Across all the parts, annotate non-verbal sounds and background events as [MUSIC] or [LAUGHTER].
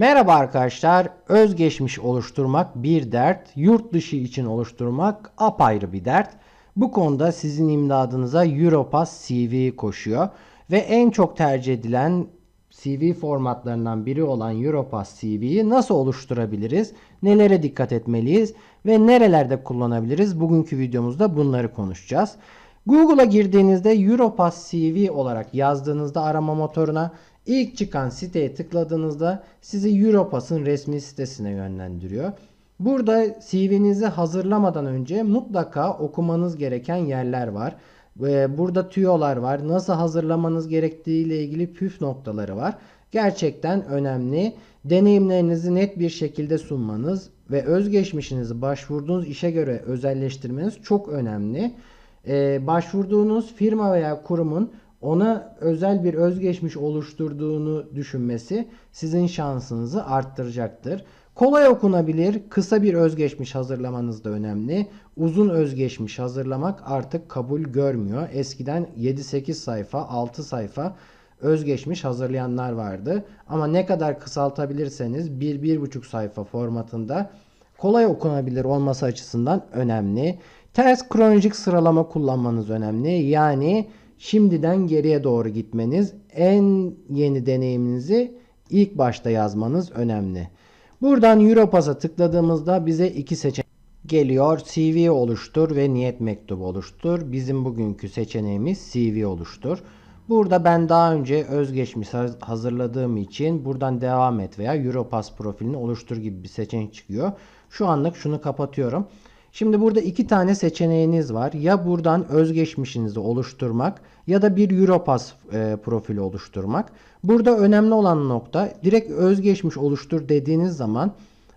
Merhaba arkadaşlar. Özgeçmiş oluşturmak bir dert, yurt dışı için oluşturmak apayrı bir dert. Bu konuda sizin imdadınıza Europass CV koşuyor ve en çok tercih edilen CV formatlarından biri olan Europass CV'yi nasıl oluşturabiliriz? Nelere dikkat etmeliyiz ve nerelerde kullanabiliriz? Bugünkü videomuzda bunları konuşacağız. Google'a girdiğinizde Europass CV olarak yazdığınızda arama motoruna ilk çıkan siteye tıkladığınızda sizi Europass'ın resmi sitesine yönlendiriyor. Burada CV'nizi hazırlamadan önce mutlaka okumanız gereken yerler var. Burada tüyolar var. Nasıl hazırlamanız gerektiği ile ilgili püf noktaları var. Gerçekten önemli. Deneyimlerinizi net bir şekilde sunmanız ve özgeçmişinizi başvurduğunuz işe göre özelleştirmeniz çok önemli. Ee, başvurduğunuz firma veya kurumun ona özel bir özgeçmiş oluşturduğunu düşünmesi sizin şansınızı arttıracaktır. Kolay okunabilir, kısa bir özgeçmiş hazırlamanız da önemli. Uzun özgeçmiş hazırlamak artık kabul görmüyor. Eskiden 7-8 sayfa, 6 sayfa özgeçmiş hazırlayanlar vardı. Ama ne kadar kısaltabilirseniz 1-1,5 sayfa formatında kolay okunabilir olması açısından önemli. Ters kronolojik sıralama kullanmanız önemli. Yani şimdiden geriye doğru gitmeniz, en yeni deneyiminizi ilk başta yazmanız önemli. Buradan Europass'a tıkladığımızda bize iki seçenek geliyor. CV oluştur ve niyet mektubu oluştur. Bizim bugünkü seçeneğimiz CV oluştur. Burada ben daha önce özgeçmiş hazırladığım için buradan devam et veya Europass profilini oluştur gibi bir seçenek çıkıyor. Şu anlık şunu kapatıyorum. Şimdi burada iki tane seçeneğiniz var. Ya buradan özgeçmişinizi oluşturmak ya da bir Europass e, profili oluşturmak. Burada önemli olan nokta direkt özgeçmiş oluştur dediğiniz zaman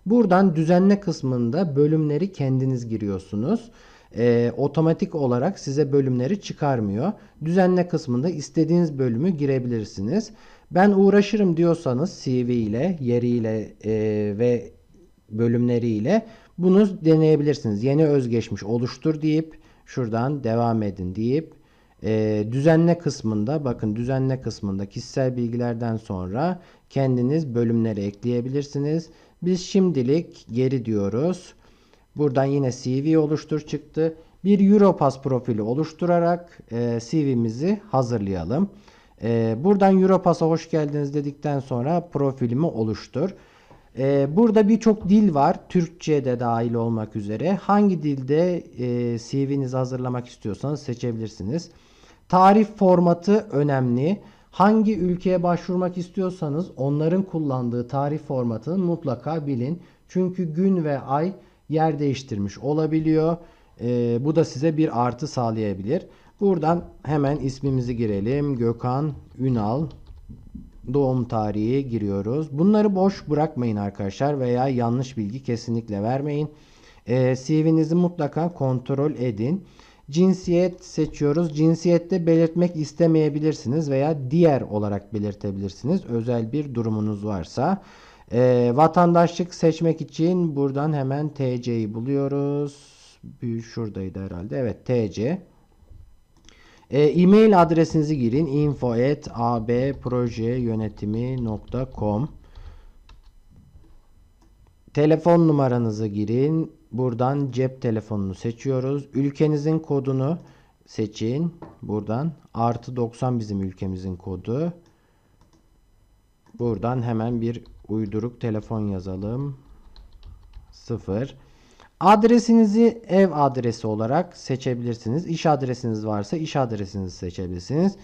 buradan düzenle kısmında bölümleri kendiniz giriyorsunuz. E, otomatik olarak size bölümleri çıkarmıyor. Düzenle kısmında istediğiniz bölümü girebilirsiniz. Ben uğraşırım diyorsanız CV ile, yeriyle e, ve bölümleriyle bunu deneyebilirsiniz. Yeni özgeçmiş oluştur deyip şuradan devam edin deyip e, düzenle kısmında bakın düzenle kısmında kişisel bilgilerden sonra kendiniz bölümleri ekleyebilirsiniz. Biz şimdilik geri diyoruz. Buradan yine CV oluştur çıktı. Bir Europass profili oluşturarak e, CV'mizi hazırlayalım. E, buradan Europass'a hoş geldiniz dedikten sonra profilimi oluştur. Ee, burada birçok dil var. Türkçe de dahil olmak üzere. Hangi dilde e, CV'nizi hazırlamak istiyorsanız seçebilirsiniz. Tarif formatı önemli. Hangi ülkeye başvurmak istiyorsanız onların kullandığı tarif formatını mutlaka bilin. Çünkü gün ve ay yer değiştirmiş olabiliyor. Ee, bu da size bir artı sağlayabilir. Buradan hemen ismimizi girelim. Gökhan Ünal doğum tarihi giriyoruz. Bunları boş bırakmayın arkadaşlar veya yanlış bilgi kesinlikle vermeyin. E, CV'nizi mutlaka kontrol edin. Cinsiyet seçiyoruz. Cinsiyette belirtmek istemeyebilirsiniz veya diğer olarak belirtebilirsiniz. Özel bir durumunuz varsa. E, vatandaşlık seçmek için buradan hemen TC'yi buluyoruz. Şuradaydı herhalde. Evet TC. E, e-mail adresinizi girin. info@abprojeyönetimi.com Telefon numaranızı girin. Buradan cep telefonunu seçiyoruz. Ülkenizin kodunu seçin. Buradan artı 90 bizim ülkemizin kodu. Buradan hemen bir uyduruk telefon yazalım. 0 Adresinizi ev adresi olarak seçebilirsiniz. İş adresiniz varsa iş adresinizi seçebilirsiniz.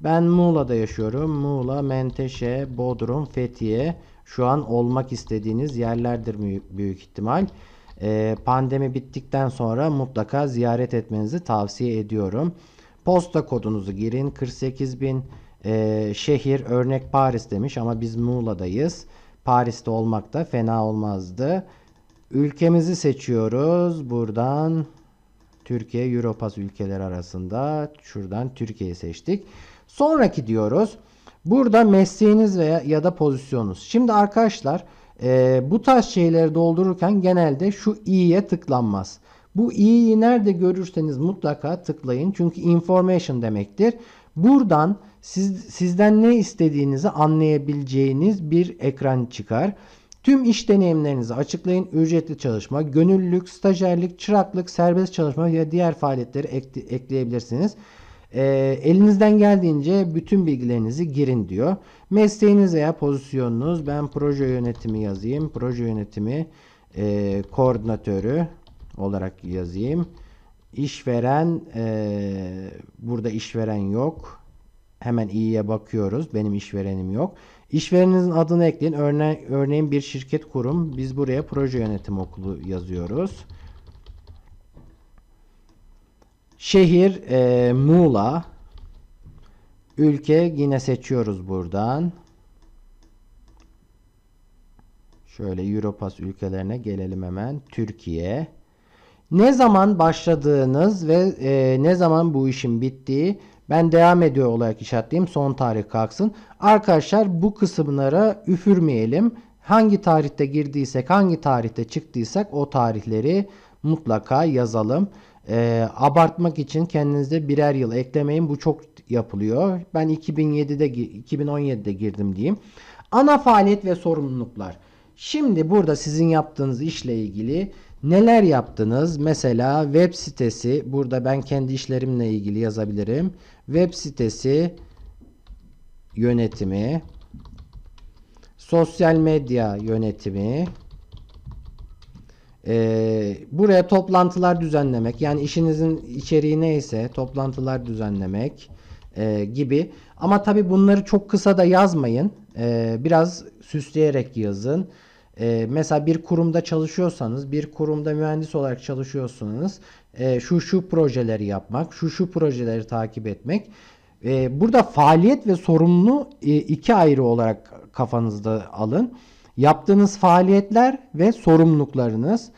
Ben Muğla'da yaşıyorum. Muğla, Menteşe, Bodrum, Fethiye şu an olmak istediğiniz yerlerdir büyük ihtimal. Ee, pandemi bittikten sonra mutlaka ziyaret etmenizi tavsiye ediyorum. Posta kodunuzu girin. 48000 e, şehir örnek Paris demiş ama biz Muğla'dayız. Paris'te olmak da fena olmazdı. Ülkemizi seçiyoruz. Buradan Türkiye Europass ülkeler arasında şuradan Türkiye'yi seçtik. Sonraki diyoruz. Burada mesleğiniz veya ya da pozisyonunuz. Şimdi arkadaşlar e, bu tarz şeyleri doldururken genelde şu i'ye tıklanmaz. Bu i'yi nerede görürseniz mutlaka tıklayın. Çünkü information demektir. Buradan siz, sizden ne istediğinizi anlayabileceğiniz bir ekran çıkar. Tüm iş deneyimlerinizi açıklayın. Ücretli çalışma, gönüllülük, stajyerlik, çıraklık, serbest çalışma ve diğer faaliyetleri ekle- ekleyebilirsiniz. Ee, elinizden geldiğince bütün bilgilerinizi girin diyor. Mesleğiniz veya pozisyonunuz. Ben proje yönetimi yazayım. Proje yönetimi e, koordinatörü olarak yazayım. İşveren e, burada işveren yok. Hemen iyiye bakıyoruz. Benim işverenim yok. İşvereninizin adını ekleyin. Örne örneğin bir şirket kurum. Biz buraya proje yönetim okulu yazıyoruz. Şehir e, Muğla. Ülke yine seçiyoruz buradan. Şöyle Europass ülkelerine gelelim hemen. Türkiye. Ne zaman başladığınız ve e, ne zaman bu işin bittiği ben devam ediyor olarak işaretleyeyim. Son tarih kalksın. Arkadaşlar bu kısımlara üfürmeyelim. Hangi tarihte girdiysek, hangi tarihte çıktıysak o tarihleri mutlaka yazalım. E, abartmak için kendinize birer yıl eklemeyin. Bu çok yapılıyor. Ben 2007'de gi- 2017'de girdim diyeyim. Ana faaliyet ve sorumluluklar. Şimdi burada sizin yaptığınız işle ilgili neler yaptınız? Mesela web sitesi, burada ben kendi işlerimle ilgili yazabilirim. Web sitesi yönetimi, sosyal medya yönetimi, ee, buraya toplantılar düzenlemek yani işinizin içeriği neyse toplantılar düzenlemek e, gibi ama tabi bunları çok kısa da yazmayın Ee, biraz süsleyerek yazın Ee, mesela bir kurumda çalışıyorsanız bir kurumda mühendis olarak çalışıyorsanız e, şu şu projeleri yapmak şu şu projeleri takip etmek Ee, burada faaliyet ve sorumlu e, iki ayrı olarak kafanızda alın Yaptığınız faaliyetler ve sorumluluklarınız,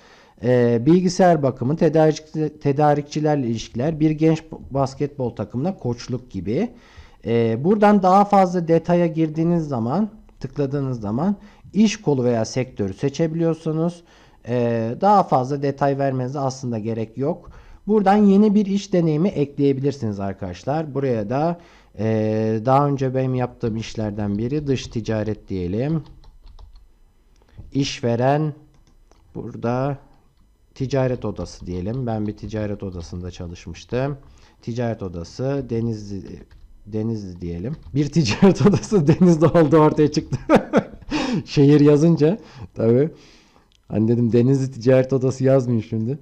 e, bilgisayar bakımı, tedarik, tedarikçilerle ilişkiler, bir genç basketbol takımına koçluk gibi. E, buradan daha fazla detaya girdiğiniz zaman, tıkladığınız zaman iş kolu veya sektörü seçebiliyorsunuz. E, daha fazla detay vermenize aslında gerek yok. Buradan yeni bir iş deneyimi ekleyebilirsiniz arkadaşlar. Buraya da e, daha önce benim yaptığım işlerden biri dış ticaret diyelim işveren burada ticaret odası diyelim. Ben bir ticaret odasında çalışmıştım. Ticaret odası Denizli Denizli diyelim. Bir ticaret [LAUGHS] odası Denizli oldu ortaya çıktı. [LAUGHS] [LAUGHS] Şehir yazınca tabii. Hani dedim Denizli Ticaret Odası yazmayın şimdi.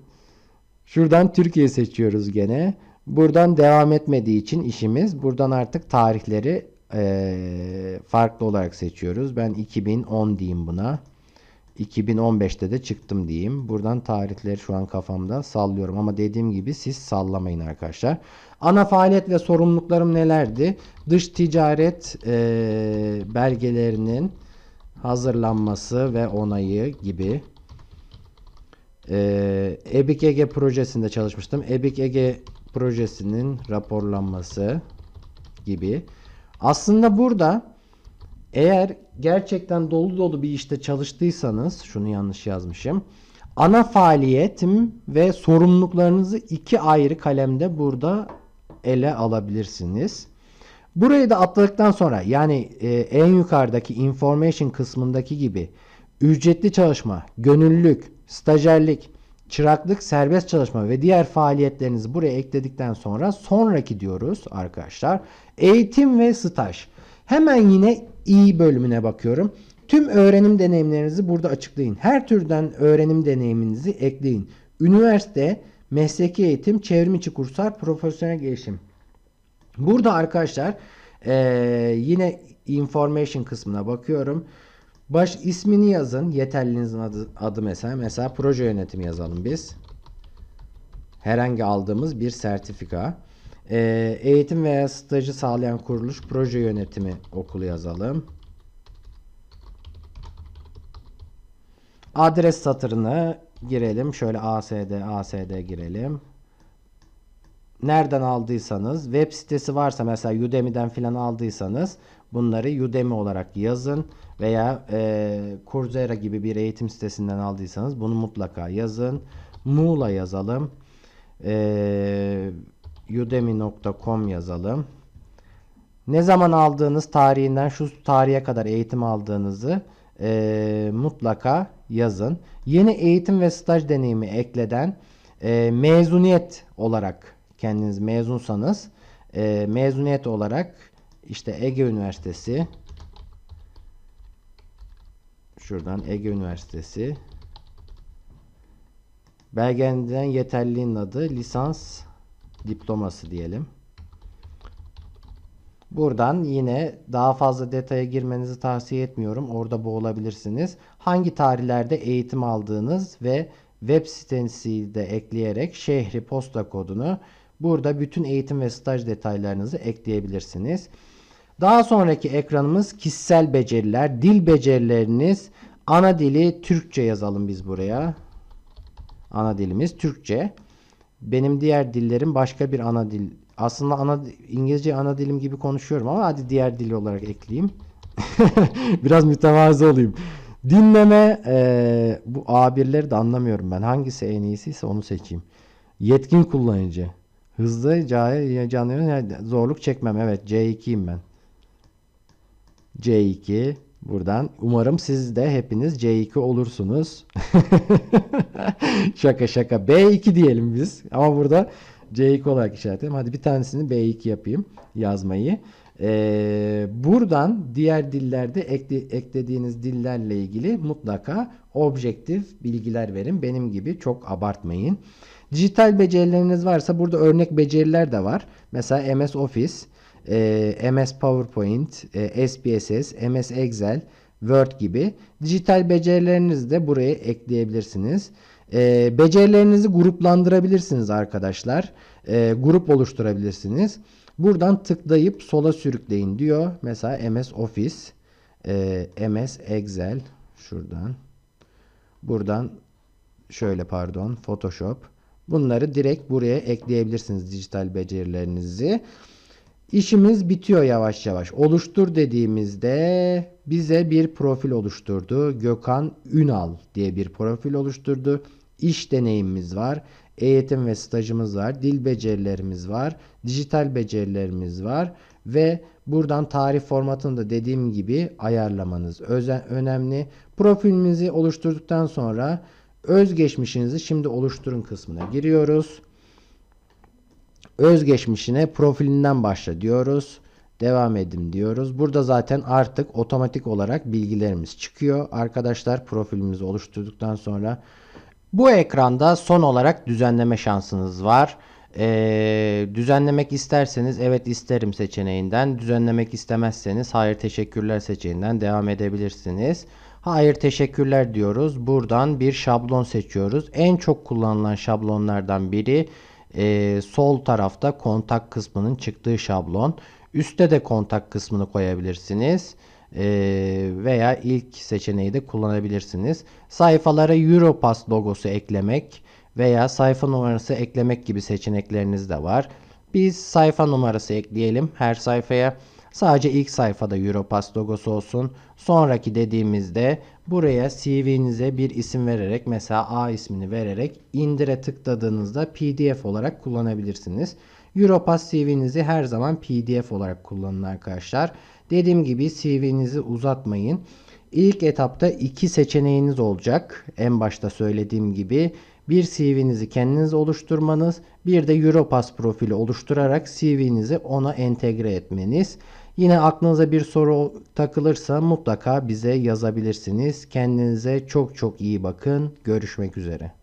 Şuradan Türkiye seçiyoruz gene. Buradan devam etmediği için işimiz. Buradan artık tarihleri eee, farklı olarak seçiyoruz. Ben 2010 diyeyim buna. 2015'te de çıktım diyeyim. Buradan tarihleri şu an kafamda sallıyorum ama dediğim gibi siz sallamayın arkadaşlar. Ana faaliyet ve sorumluluklarım nelerdi? Dış ticaret eee, belgelerinin hazırlanması ve onayı gibi. Ee, Ege projesinde çalışmıştım. EBİK Ege projesinin raporlanması gibi. Aslında burada eğer gerçekten dolu dolu bir işte çalıştıysanız, şunu yanlış yazmışım. Ana faaliyetim ve sorumluluklarınızı iki ayrı kalemde burada ele alabilirsiniz. Burayı da atladıktan sonra yani e, en yukarıdaki information kısmındaki gibi ücretli çalışma, gönüllülük, stajyerlik, çıraklık, serbest çalışma ve diğer faaliyetlerinizi buraya ekledikten sonra sonraki diyoruz arkadaşlar. Eğitim ve staj. Hemen yine i bölümüne bakıyorum. Tüm öğrenim deneyimlerinizi burada açıklayın. Her türden öğrenim deneyiminizi ekleyin. Üniversite, mesleki eğitim, çevrim içi kurslar, profesyonel gelişim. Burada arkadaşlar yine information kısmına bakıyorum. Baş ismini yazın. Yeterlinizin adı, adı mesela. Mesela proje yönetimi yazalım biz. Herhangi aldığımız bir sertifika. Eğitim veya stajı sağlayan kuruluş proje yönetimi okulu yazalım. Adres satırını girelim. Şöyle ASD ASD girelim. Nereden aldıysanız web sitesi varsa mesela Udemy'den filan aldıysanız bunları Udemy olarak yazın veya e, Coursera gibi bir eğitim sitesinden aldıysanız bunu mutlaka yazın. Muğla yazalım. E, udemy.com yazalım. Ne zaman aldığınız tarihinden şu tarihe kadar eğitim aldığınızı e, mutlaka yazın. Yeni eğitim ve staj deneyimi ekleden e, mezuniyet olarak kendiniz mezunsanız e, mezuniyet olarak işte Ege Üniversitesi şuradan Ege Üniversitesi belgelenen yeterliliğin adı lisans diploması diyelim. Buradan yine daha fazla detaya girmenizi tavsiye etmiyorum. Orada boğulabilirsiniz. Hangi tarihlerde eğitim aldığınız ve web sitenizi de ekleyerek şehri, posta kodunu burada bütün eğitim ve staj detaylarınızı ekleyebilirsiniz. Daha sonraki ekranımız kişisel beceriler, dil becerileriniz. Ana dili Türkçe yazalım biz buraya. Ana dilimiz Türkçe. Benim diğer dillerim başka bir ana dil. Aslında ana İngilizce ana dilim gibi konuşuyorum ama hadi diğer dil olarak ekleyeyim. [LAUGHS] Biraz mütevazı olayım. Dinleme e, bu A1'leri de anlamıyorum ben. Hangisi en iyisiyse onu seçeyim. Yetkin kullanıcı. Hızlı, canlı, zorluk çekmem. Evet C2'yim ben. C2 buradan. Umarım siz de hepiniz C2 olursunuz. [LAUGHS] şaka şaka. B2 diyelim biz. Ama burada C2 olarak işaretledim. Hadi bir tanesini B2 yapayım yazmayı. Ee, buradan diğer dillerde ekle, eklediğiniz dillerle ilgili mutlaka objektif bilgiler verin. Benim gibi çok abartmayın. Dijital becerileriniz varsa burada örnek beceriler de var. Mesela MS Office, e, MS PowerPoint, e, SPSS, MS Excel, Word gibi dijital becerilerinizi de buraya ekleyebilirsiniz. E, becerilerinizi gruplandırabilirsiniz arkadaşlar. Grup oluşturabilirsiniz. Buradan tıklayıp sola sürükleyin diyor. Mesela MS Office, MS Excel şuradan. Buradan şöyle pardon Photoshop. Bunları direkt buraya ekleyebilirsiniz dijital becerilerinizi. İşimiz bitiyor yavaş yavaş. Oluştur dediğimizde bize bir profil oluşturdu. Gökhan Ünal diye bir profil oluşturdu. İş deneyimimiz var. Eğitim ve stajımız var. Dil becerilerimiz var. Dijital becerilerimiz var. Ve buradan tarih formatını da dediğim gibi ayarlamanız önemli. Profilimizi oluşturduktan sonra özgeçmişinizi şimdi oluşturun kısmına giriyoruz. Özgeçmişine profilinden başla diyoruz. Devam edin diyoruz. Burada zaten artık otomatik olarak bilgilerimiz çıkıyor. Arkadaşlar profilimizi oluşturduktan sonra bu ekranda son olarak düzenleme şansınız var. Ee, düzenlemek isterseniz evet isterim seçeneğinden. Düzenlemek istemezseniz hayır teşekkürler seçeneğinden devam edebilirsiniz. Hayır teşekkürler diyoruz. Buradan bir şablon seçiyoruz. En çok kullanılan şablonlardan biri e, sol tarafta kontak kısmının çıktığı şablon. Üste de kontak kısmını koyabilirsiniz. E, veya ilk seçeneği de kullanabilirsiniz. Sayfalara Europass logosu eklemek veya sayfa numarası eklemek gibi seçenekleriniz de var. Biz sayfa numarası ekleyelim her sayfaya. Sadece ilk sayfada Europass logosu olsun. Sonraki dediğimizde buraya CV'nize bir isim vererek mesela A ismini vererek indire tıkladığınızda PDF olarak kullanabilirsiniz. Europass CV'nizi her zaman PDF olarak kullanın arkadaşlar. Dediğim gibi CV'nizi uzatmayın. İlk etapta iki seçeneğiniz olacak. En başta söylediğim gibi bir CV'nizi kendiniz oluşturmanız, bir de Europass profili oluşturarak CV'nizi ona entegre etmeniz. Yine aklınıza bir soru takılırsa mutlaka bize yazabilirsiniz. Kendinize çok çok iyi bakın. Görüşmek üzere.